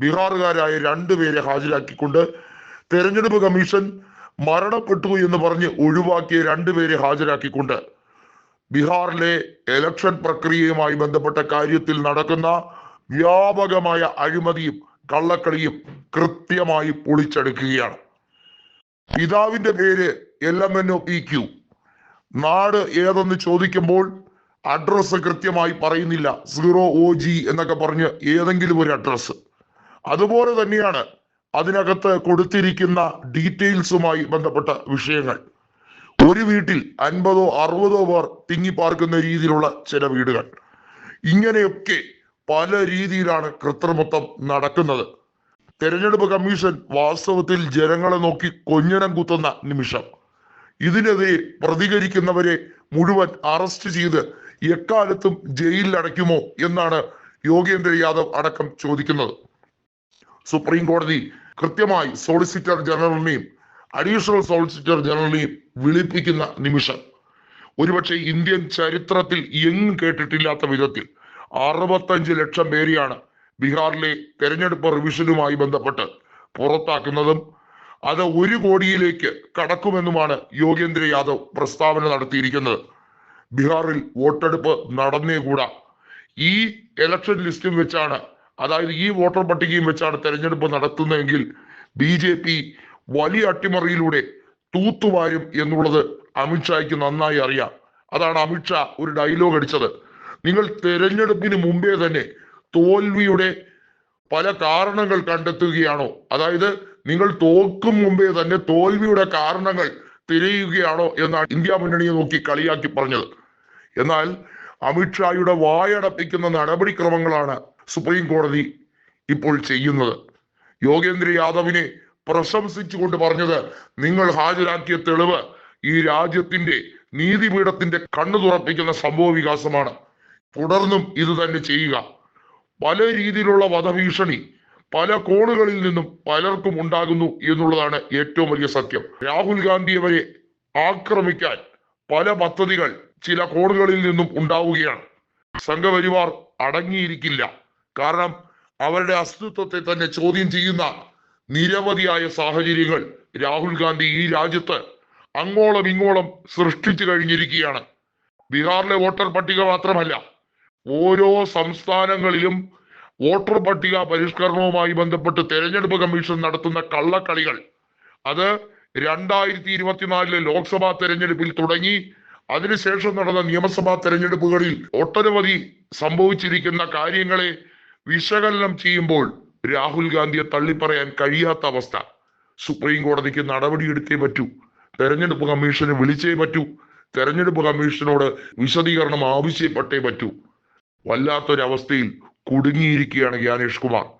ബീഹാറുകാരായ രണ്ടുപേരെ ഹാജരാക്കിക്കൊണ്ട് തെരഞ്ഞെടുപ്പ് കമ്മീഷൻ മരണപ്പെട്ടു എന്ന് പറഞ്ഞ് ഒഴിവാക്കിയ രണ്ടുപേരെ ഹാജരാക്കിക്കൊണ്ട് ബീഹാറിലെ എലക്ഷൻ പ്രക്രിയയുമായി ബന്ധപ്പെട്ട കാര്യത്തിൽ നടക്കുന്ന വ്യാപകമായ അഴിമതിയും കള്ളക്കളിയും കൃത്യമായി പൊളിച്ചെടുക്കുകയാണ്. പിതാവിന്റെ പേര് L M N O P Q നാട് ഏതെന്ന് ചോദിക്കുമ്പോൾ അഡ്രസ്സ് കൃത്യമായി പറയുന്നില്ല. സീറോ ഒ ജി എന്നൊക്കെ പറഞ്ഞ് ഏതെങ്കിലും ഒരു അഡ്രസ്സ് അതുപോലെ തന്നെയാണ് അതിനകത്ത് കൊടുത്തിരിക്കുന്ന ഡീറ്റെയിൽസുമായി ബന്ധപ്പെട്ട വിഷയങ്ങൾ. ഒരു വീട്ടിൽ അൻപതോ അറുപതോ പേർ തിങ്ങിപ്പാർക്കുന്ന രീതിയിലുള്ള ചില വീടുകൾ. ഇങ്ങനെയൊക്കെ പല രീതിയിലാണ് കൃത്രിമത്വം നടക്കുന്നത്. തെരഞ്ഞെടുപ്പ് കമ്മീഷൻ വാസ്തവത്തിൽ ജനങ്ങളെ നോക്കി കൊഞ്ഞനം കുത്തുന്ന നിമിഷം. ഇതിനെതിരെ പ്രതികരിക്കുന്നവരെ മുഴുവൻ അറസ്റ്റ് ചെയ്ത് എക്കാലത്തും ജയിലിൽ അടയ്ക്കുമോ എന്നാണ് യോഗേന്ദ്ര യാദവ് അടക്കം ചോദിക്കുന്നത്. സുപ്രീം കോടതി കൃത്യമായി സോളിസിറ്റർ ജനറലിനെയും അഡീഷണൽ സോളിസിറ്റർ ജനറലിനെയും വിളിപ്പിക്കുന്ന നിമിഷം. ഒരുപക്ഷെ ഇന്ത്യൻ ചരിത്രത്തിൽ എങ്ങും കേട്ടിട്ടില്ലാത്ത വിധത്തിൽ അറുപത്തഞ്ച് ലക്ഷം പേരെയാണ് ബീഹാറിലെ തെരഞ്ഞെടുപ്പ് റിവിഷനുമായി ബന്ധപ്പെട്ട് പുറത്താക്കുന്നതും അത് ഒരു കോടിയിലേക്ക് കടക്കുമെന്നുമാണ് യോഗേന്ദ്ര യാദവ് പ്രസ്താവന നടത്തിയിരിക്കുന്നത്. ബീഹാറിൽ വോട്ടെടുപ്പ് നടന്നേകൂടാ ഈ ഇലക്ഷൻ ലിസ്റ്റും വെച്ചാണ് അതായത് ഈ വോട്ടർ പട്ടികയും വെച്ചാണ് തെരഞ്ഞെടുപ്പ് നടത്തുന്നതെങ്കിൽ ബി ജെ പി വലിയ അട്ടിമറിയിലൂടെ തൂത്തുവാരും എന്നുള്ളത് അമിത്ഷായ്ക്ക് നന്നായി അറിയാം. അതാണ് അമിത്ഷാ ഒരു ഡയലോഗ് അടിച്ചത്. നിങ്ങൾ തെരഞ്ഞെടുപ്പിന് മുമ്പേ തന്നെ തോൽവിയുടെ പല കാരണങ്ങൾ കണ്ടെത്തുകയാണോ? അതായത് നിങ്ങൾ തോക്കും മുമ്പേ തന്നെ തോൽവിയുടെ കാരണങ്ങൾ തിരയുകയാണോ എന്നാണ് ഇന്ത്യ മുന്നണിയെ നോക്കി കളിയാക്കി പറഞ്ഞത്. എന്നാൽ അമിത്ഷായുടെ വായടപ്പിക്കുന്ന നടപടിക്രമങ്ങളാണ് സുപ്രീം കോടതി ഇപ്പോൾ ചെയ്യുന്നത്. യോഗേന്ദ്ര യാദവിനെ പ്രശംസിച്ചുകൊണ്ട് പറഞ്ഞത് നിങ്ങൾ ഹാജരാക്കിയ തെളിവ് ഈ രാജ്യത്തിന്റെ നീതിപീഠത്തിന്റെ കണ്ണു തുറപ്പിക്കുന്ന സംഭവ വികാസമാണ്. തുടർന്നും ഇത് തന്നെ ചെയ്യുക. പല രീതിയിലുള്ള വധഭീഷണി പല കോണുകളിൽ നിന്നും പലർക്കും ഉണ്ടാകുന്നു എന്നുള്ളതാണ് ഏറ്റവും വലിയ സത്യം. രാഹുൽ ഗാന്ധിയെ വരെ ആക്രമിക്കാൻ പല പദ്ധതികൾ ചില കോണുകളിൽ നിന്നും ഉണ്ടാവുകയാണ്. സംഘപരിവാർ അടങ്ങിയിരിക്കില്ല. കാരണം അവരുടെ അസ്തിത്വത്തെ തന്നെ ചോദ്യം ചെയ്യുന്ന നിരവധിയായ സാഹചര്യങ്ങൾ രാഹുൽ ഗാന്ധി ഈ രാജ്യത്ത് അങ്ങോളം ഇങ്ങോളം സൃഷ്ടിച്ചു കഴിഞ്ഞിരിക്കുകയാണ്. ബീഹാറിലെ വോട്ടർ പട്ടിക മാത്രമല്ല ഓരോ സംസ്ഥാനങ്ങളിലും വോട്ടർ പട്ടിക പരിഷ്കരണവുമായി ബന്ധപ്പെട്ട് തെരഞ്ഞെടുപ്പ് കമ്മീഷൻ നടത്തുന്ന കള്ളക്കളികൾ. അത് രണ്ടായിരത്തി ഇരുപത്തിനാലിലെ ലോക്സഭാ തെരഞ്ഞെടുപ്പിൽ തുടങ്ങി അതിനുശേഷം നടന്ന നിയമസഭാ തെരഞ്ഞെടുപ്പുകളിൽ ഒട്ടനവധി സംഭവിച്ചിരിക്കുന്ന കാര്യങ്ങളെ വിശകലനം ചെയ്യുമ്പോൾ രാഹുൽ ഗാന്ധിയെ തള്ളിപ്പറയാൻ കഴിയാത്ത അവസ്ഥ. സുപ്രീം കോടതിക്ക് നടപടിയെടുത്തേ പറ്റൂ. തെരഞ്ഞെടുപ്പ് കമ്മീഷനെ വിളിച്ചേ പറ്റൂ. തെരഞ്ഞെടുപ്പ് കമ്മീഷനോട് വിശദീകരണം ആവശ്യപ്പെട്ടേ പറ്റൂ. വല്ലാത്തൊരവസ്ഥയിൽ കുടുങ്ങിയിരിക്കുകയാണ് ജ്ഞാനേഷ് കുമാർ.